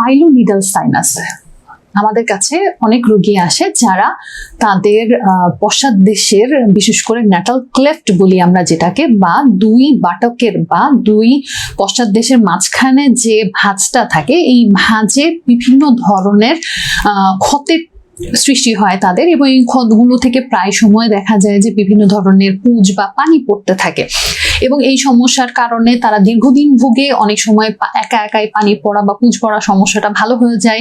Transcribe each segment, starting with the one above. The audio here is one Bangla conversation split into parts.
পাইলোনিডাল সাইনাস আমাদের কাছে অনেক রোগী আসে যারা তাদের পশ্চাৎ দেশের, বিশেষ করে ন্যাটাল ক্লেফট বলি আমরা যেটাকে, বা দুই বাটকের, বা দুই পশ্চাৎ দেশের মাঝখানে যে ভাঁজটা থাকে, এই ভাঁজে বিভিন্ন ধরনের ক্ষতের সৃষ্টি হয় তাদের এবং এই ক্ষতগুলো থেকে প্রায় সময় দেখা যায় যে বিভিন্ন ধরনের পুঁজ বা পানি পড়তে থাকে। এবং এই সমস্যার কারণে তারা দীর্ঘদিন ভুগে অনেক সময় একা একাই পানি পড়া বা পুঁজ পড়া সমস্যাটা ভালো হয়ে যায়।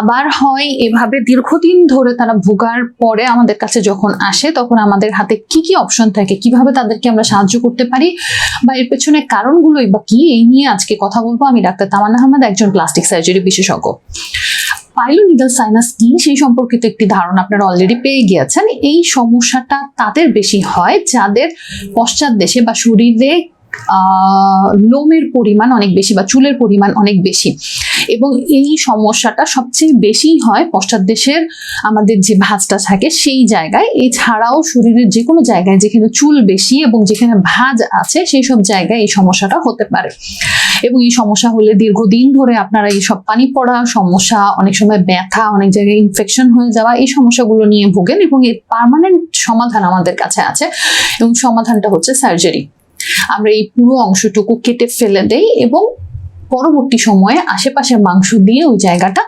আবার হয় এভাবে দীর্ঘদিন ধরে তারা ভোগার পরে আমাদের কাছে যখন আসে, তখন আমাদের হাতে কি কি অপশন থাকে, কীভাবে তাদেরকে আমরা সাহায্য করতে পারি বা এর পেছনে কারণগুলোই বা কি, এই নিয়ে আজকে কথা বলব। আমি ডাক্তার তামান্না আহমেদ, একজন প্লাস্টিক সার্জারি বিশেষজ্ঞ। পাইলোনিডাল সাইনাস কি সেই সম্পর্কিত একটি ধারণা আপনারা অলরেডি পেয়ে গিয়েছেন। এই সমস্যাটা তাদের বেশি হয় যাদের পশ্চাৎ দেশে বা শরীরে লোমের পরিমাণ অনেক বেশি বা চুলের পরিমাণ অনেক বেশি। এবং এই সমস্যাটা সবচেয়ে বেশি হয় পশ্চাৎ দেশের আমাদের যে ভাঁজটা থাকে সেই জায়গায়। এছাড়াও শরীরের যে কোনো জায়গায় যেখানে চুল বেশি এবং যেখানে ভাঁজ আছে সেই সব জায়গায় এই সমস্যাটা হতে পারে। এবং এই সমস্যা হলে দীর্ঘদিন ধরে আপনারা এই সব পানি পড়া সমস্যা, অনেক সময় ব্যথা, অনেক জায়গায় ইনফেকশন হয়ে যাওয়া এই সমস্যাগুলো নিয়ে ভোগেন এবং এর পার্মানেন্ট সমাধান আমাদের কাছে আছে। এবং সমাধানটা হচ্ছে সার্জারি আমরা এই পুরো অংশটুকু কেটে ফেলে দেই এবং পরবর্তী সময়ে আশেপাশের মাংস দিয়ে ওই জায়গাটা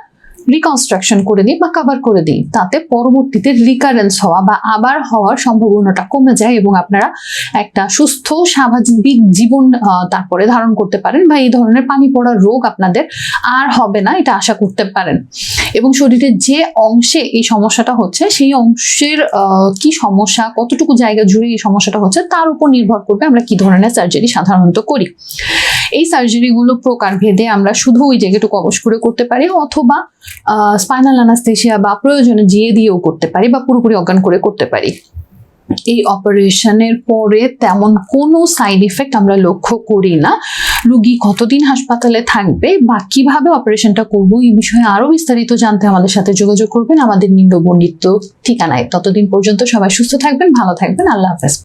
রিকনস্ট্রাকশন করে দিই বা কাভার করে দিই, তাতে পরবর্তীতে রিকারেন্স হওয়া বা আবার হওয়ার সম্ভাবনাটা কমে যায় এবং আপনারা একটা সুস্থ, স্বাভাবিক জীবন তারপরে ধারণ করতে পারেন বা এই ধরনের পানি পড়ার রোগ আপনাদের আর হবে না, এটা আশা করতে পারেন। এবং শরীরের যে অংশে এই সমস্যাটা হচ্ছে, সেই অংশের কি সমস্যা, কতটুকু জায়গা জুড়ে এই সমস্যাটা হচ্ছে, তার উপর নির্ভর করবে আমরা কি ধরনের সার্জারি সাধারণত করি। এই সার্জারিগুলো প্রকার ভেদে আমরা শুধু ওই জায়গাটুকু অবশ করে করতে পারি অথবা স্পাইনাল অ্যানাস্থেশিয়া বা প্রয়োজনে জিয়ে দিয়েও করতে পারি বা পুরোপুরি অজ্ঞান করে করতে পারি। এই অপারেশনের পরে তেমন কোনো সাইড ইফেক্ট আমরা লক্ষ্য করি না। রুগী কতদিন হাসপাতালে থাকবে বা কীভাবে অপারেশনটা করব এই বিষয়ে আরও বিস্তারিত জানতে আমাদের সাথে যোগাযোগ করবেন। আমাদের নিম্নবর্ণিত ঠিকানায়। ততদিন পর্যন্ত সবাই সুস্থ থাকবেন, ভালো থাকবেন। আল্লাহ হাফেজ।